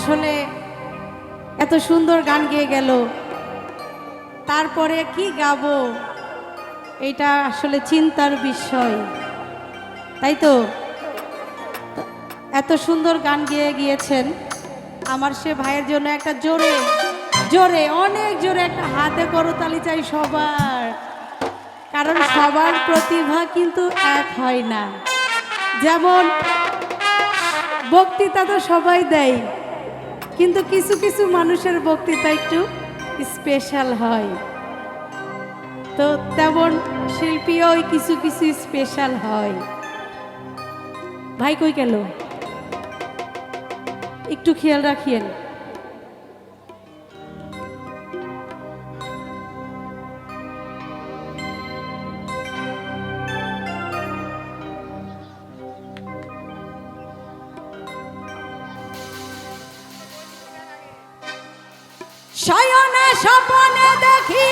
আসলে এত সুন্দর গান গেয়ে গেল। তারপরে কি গাবো? এটা আসলে চিন্তার বিষয়। তাই তো? এত সুন্দর গান গেয়ে গিয়েছেন। আমার সে ভাইয়ের জন্য একটা জোরে জোরে, অনেক জোরে একটা হাতে করতালি চাই সবার। কারণ সবার প্রতিভা কিন্তু এক হয় না। যেমন বক্তৃতা তো সবাই দেয়। কিন্তু কিছু কিছু মানুষের বক্তৃতা একটু স্পেশাল হয়। তো তেমন শিল্পীও কিছু কিছু স্পেশাল হয়। ভাই কই গেল? একটু খেয়াল রাখিয়েন। শয়নে স্বপনে দেখি।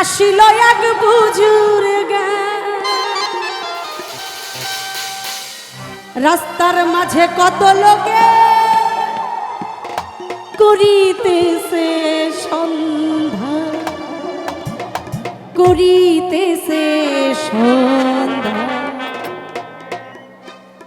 আসিল এক বুজুর রাস্তার মাঝে কত লোকে করিতেছে সন্ধ্যা। করিতেছে সন্ধ্যা।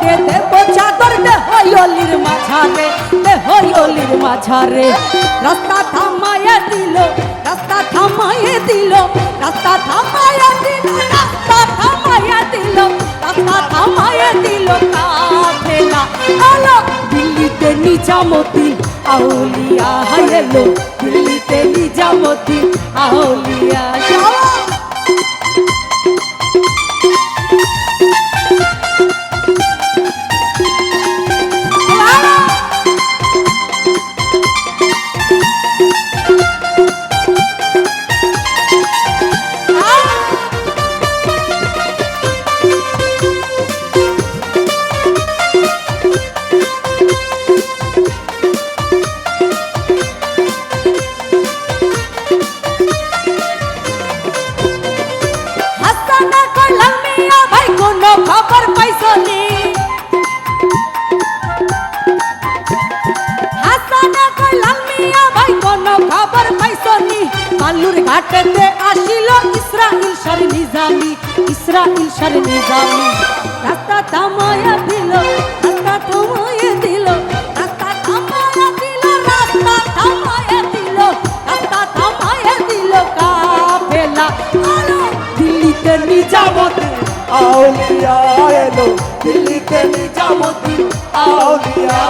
করে দেব চাদর দেহলির মাঝারে দেহলির মাঝারে। রাস্তা থামায়ে দিল, রাস্তা থামায়ে দিল, রাস্তা থামায়ে দিল, রাস্তা থামায়ে দিল, রাস্তা থামায়ে দিল কাফেলা। আলো, দিল্লিতে নিজামতি আউলিয়া এলো। দিল্লিতে নিজামতি আউলিয়া যাওয়া খবর পাইছনি হাসানা করলাম মিয়া ভাই কোনো খবর পাইছনি বালুর ঘাটেতে আসিল ইসরাইল সার নিজামি, ইসরাইল আউলিয়া এলো দিল্লিতে নিজামতি আউলিয়া।